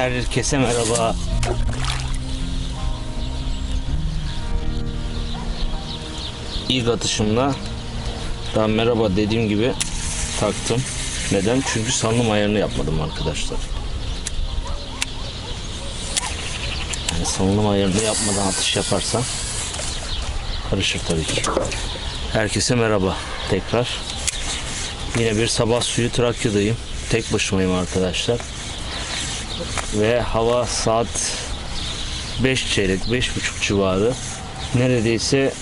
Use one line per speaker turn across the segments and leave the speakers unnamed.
Herkese merhaba. İlk atışımla daha merhaba dediğim gibi taktım. Neden? Çünkü salınım ayarını yapmadım arkadaşlar. Yani salınım ayarını yapmadan atış yaparsam karışır tabii ki. Herkese merhaba tekrar. Yine bir sabah suyu Trakya'dayım. Tek başımayım arkadaşlar. Ve hava saat 5 çeyrek, 5.30 civarı. Neredeyse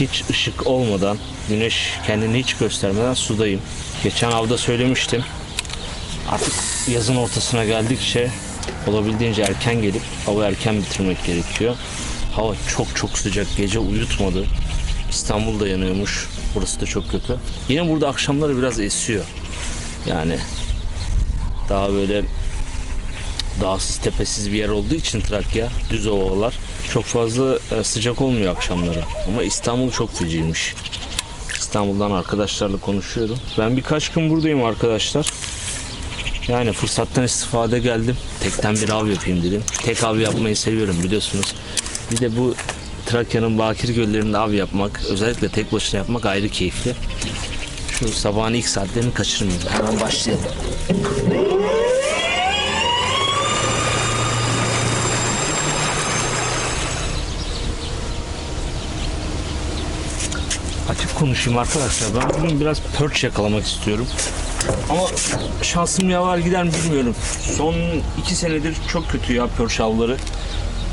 hiç ışık olmadan, güneş kendini hiç göstermeden sudayım. Geçen avda söylemiştim. Artık yazın ortasına geldikçe olabildiğince erken gelip hava erken bitirmek gerekiyor. Hava çok çok sıcak, gece uyutmadı. İstanbul'da yanıyormuş. Burası da çok kötü. Yine burada akşamları biraz esiyor. Yani daha böyle dağsız tepesiz bir yer olduğu için Trakya düz ovalar çok fazla e, sıcak olmuyor akşamları. Ama İstanbul çok feciymiş. İstanbul'dan arkadaşlarla konuşuyorum. Ben birkaç gün buradayım arkadaşlar. Yani fırsattan istifade geldim. Tekten bir av yapayım dedim. Tek av yapmayı seviyorum biliyorsunuz. Bir de bu Trakya'nın bakir göllerinde av yapmak, özellikle tek başına yapmak ayrı keyifli. Şu sabahın ilk saatlerini kaçırmayayım. Hemen başlayalım. Açık konuşayım arkadaşlar. Ben bugün biraz perch yakalamak istiyorum. Ama şansım yaver gider mi bilmiyorum. Son iki senedir çok kötü ya perch avları.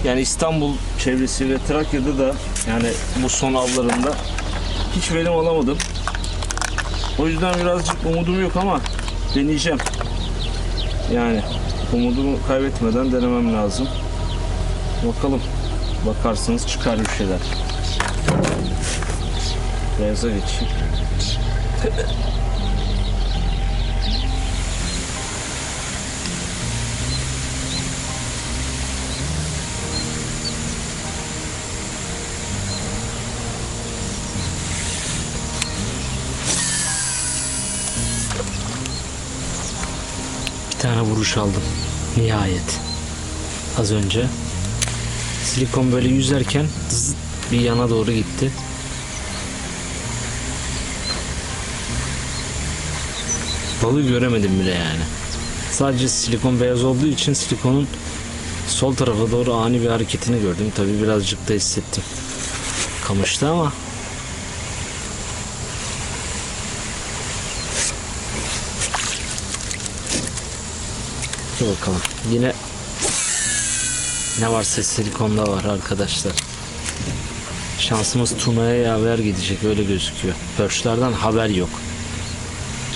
Yani İstanbul çevresi ve Trakya'da da yani bu son avlarında hiç verim alamadım. O yüzden birazcık umudum yok ama deneyeceğim. Yani umudumu kaybetmeden denemem lazım. Bakalım. Bakarsınız çıkar bir şeyler. Geçeyim. Bir tane vuruş aldım. Nihayet. Az önce. Silikon böyle yüzerken zıt bir yana doğru gitti. Balığı göremedim bile yani. Sadece silikon beyaz olduğu için silikonun sol tarafa doğru ani bir hareketini gördüm. Tabi birazcık da hissettim. Kamıştı ama Dur bakalım. Yine ne varsa silikonda var arkadaşlar. Şansımız turnaya yaver gidecek öyle gözüküyor. Pörçlerden haber yok.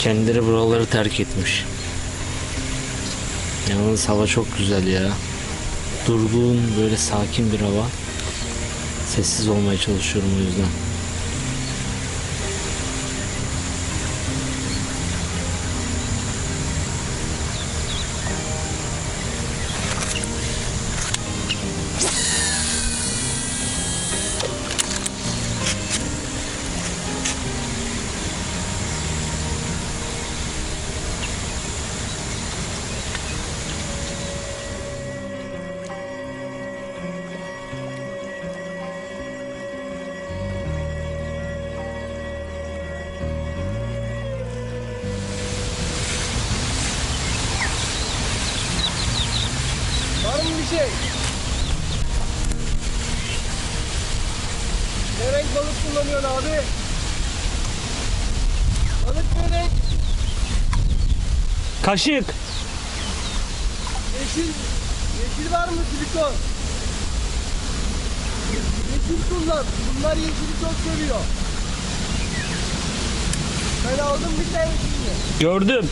Kendileri buraları terk etmiş. Yalnız hava çok güzel ya. Durgun böyle sakin bir hava. Sessiz olmaya çalışıyorum o yüzden.
Mı bir şey? Ne renk balık kullanıyorsun abi? Balık ne renk?
Kaşık.
Yeşil. Yeşil var mı silikon? Yeşil kullan. Bunlar yeşili çok seviyor. Ben aldım bir tanesini.
Gördüm.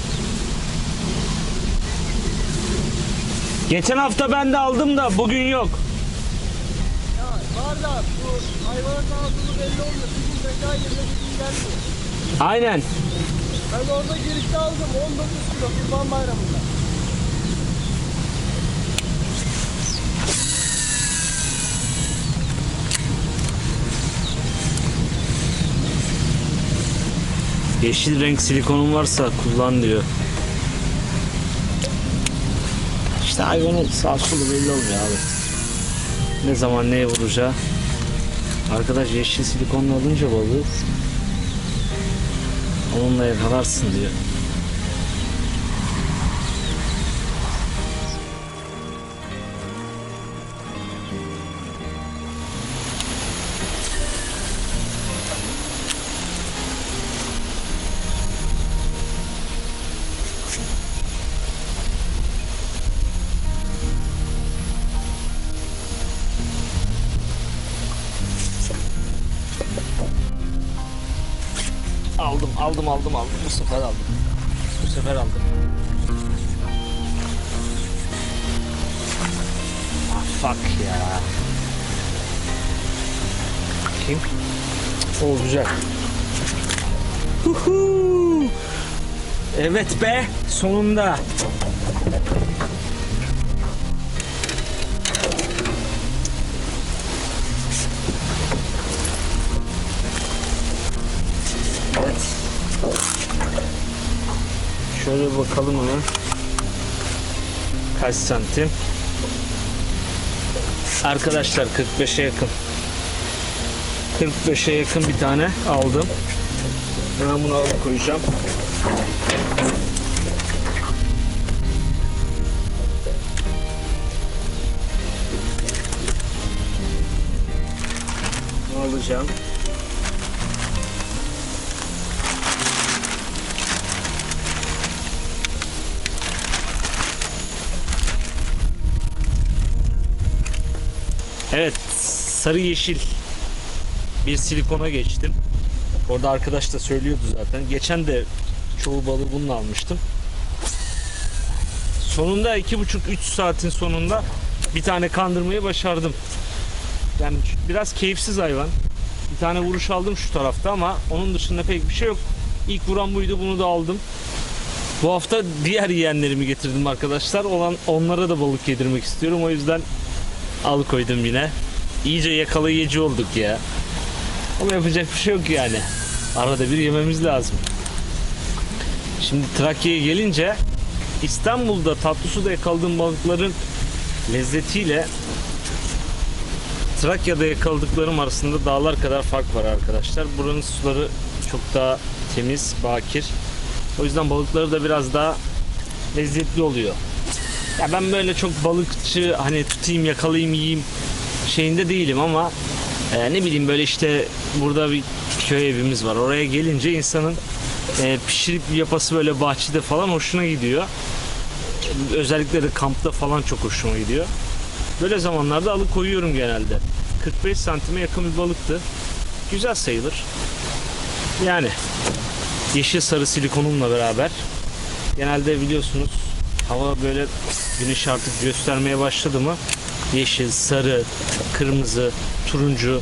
Geçen hafta ben de aldım da bugün yok.
Ya var da bu hayvanat ağzını belli olmuyor. Gün zeka yerine bir gelmiyor.
Aynen.
Ben orada girişte aldım 19 kilo kurban bayramında.
Yeşil renk silikonun varsa kullan diyor. İşte hayvanın sağ solu belli olmuyor abi. Ne zaman neye vuracağı. Arkadaş yeşil silikonla alınca balığı onunla yakalarsın diyor. Aldım, aldım, aldım. Bu sefer aldım. Bu sefer aldım. Ah fuck ya. Kim? O güzel. Huhu. Evet be, sonunda. Şöyle bakalım hemen. Kaç santim? Arkadaşlar 45'e yakın. 45'e yakın bir tane aldım. Hemen bunu alıp koyacağım. Bunu alacağım. Evet, sarı yeşil bir silikona geçtim. Orada arkadaş da söylüyordu zaten. Geçen de çoğu balığı bununla almıştım. Sonunda iki buçuk üç saatin sonunda bir tane kandırmayı başardım. Yani biraz keyifsiz hayvan. Bir tane vuruş aldım şu tarafta ama onun dışında pek bir şey yok. İlk vuran buydu bunu da aldım. Bu hafta diğer yeğenlerimi getirdim arkadaşlar. Olan onlara da balık yedirmek istiyorum. O yüzden alıkoydum yine. İyice yakalayıcı olduk ya. Ama yapacak bir şey yok yani. Arada bir yememiz lazım. Şimdi Trakya'ya gelince İstanbul'da tatlı suda yakaladığım balıkların lezzetiyle Trakya'da yakaladıklarım arasında dağlar kadar fark var arkadaşlar. Buranın suları çok daha temiz, bakir. O yüzden balıkları da biraz daha lezzetli oluyor. Ya ben böyle çok balıkçı hani tutayım yakalayayım yiyeyim şeyinde değilim ama e, ne bileyim böyle işte burada bir köy evimiz var. Oraya gelince insanın e, pişirip yapası böyle bahçede falan hoşuna gidiyor. Özellikle de kampta falan çok hoşuma gidiyor. Böyle zamanlarda alıkoyuyorum genelde. 45 santime yakın bir balıktı. Güzel sayılır. Yani yeşil sarı silikonumla beraber genelde biliyorsunuz hava böyle güneş artık göstermeye başladı mı yeşil, sarı, kırmızı, turuncu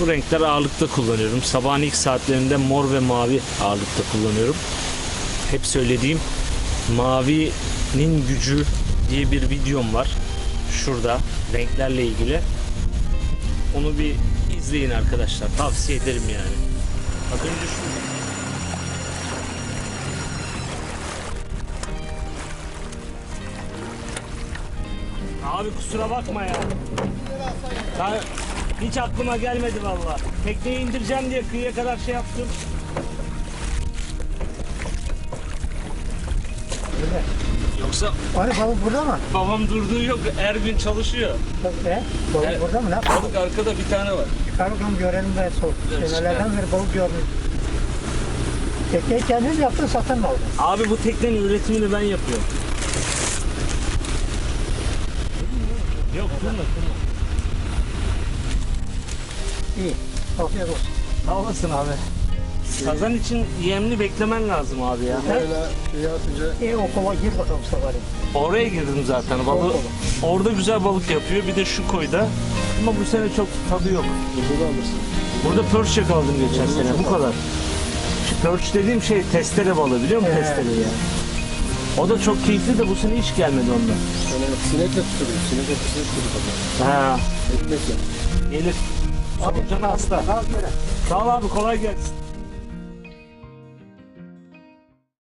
bu renkler ağırlıkta kullanıyorum. Sabahın ilk saatlerinde mor ve mavi ağırlıkta kullanıyorum. Hep söylediğim mavinin gücü diye bir videom var. Şurada renklerle ilgili. Onu bir izleyin arkadaşlar. Tavsiye ederim yani. Az önce Abi kusura bakma ya. Ben hiç aklıma gelmedi valla. Tekneyi indireceğim diye kıyıya kadar şey yaptım. Yoksa
Hani balık burada mı?
babam durduğu yok. Her gün çalışıyor.
Ne? Balık
Evet.
burada mı? Ne?
Balık arkada bir tane var.
Çıkar bakalım görelim ben sol.
Evet,
Senelerden beri balık görmüyorum. Tekneyi kendiniz yaptın satın mı aldın?
Abi bu teknenin üretimini ben yapıyorum. Yok durma durma.
İyi. Afiyet olsun.
Sağ olasın abi. Kazan için yemli beklemen lazım abi ya.
Evet.
Böyle şey atınca
İyi okula gir bakalım sabahleyin.
Oraya girdim zaten. Balığı, orada güzel balık yapıyor. Bir de şu koyda. Ama bu sene çok tadı yok.
burada alırsın.
Burada perch yakaladım geçen sene. Bu kadar. Perch dediğim şey testere balığı biliyor musun testere ya? O da çok keyifli de bu sene hiç gelmedi ondan.
Şöyle sinekle tutuluyor. Sinekle tutuluyor.
Ha,
Elindesin.
gelir. Solucan hasta. Sağ ol abi kolay gelsin.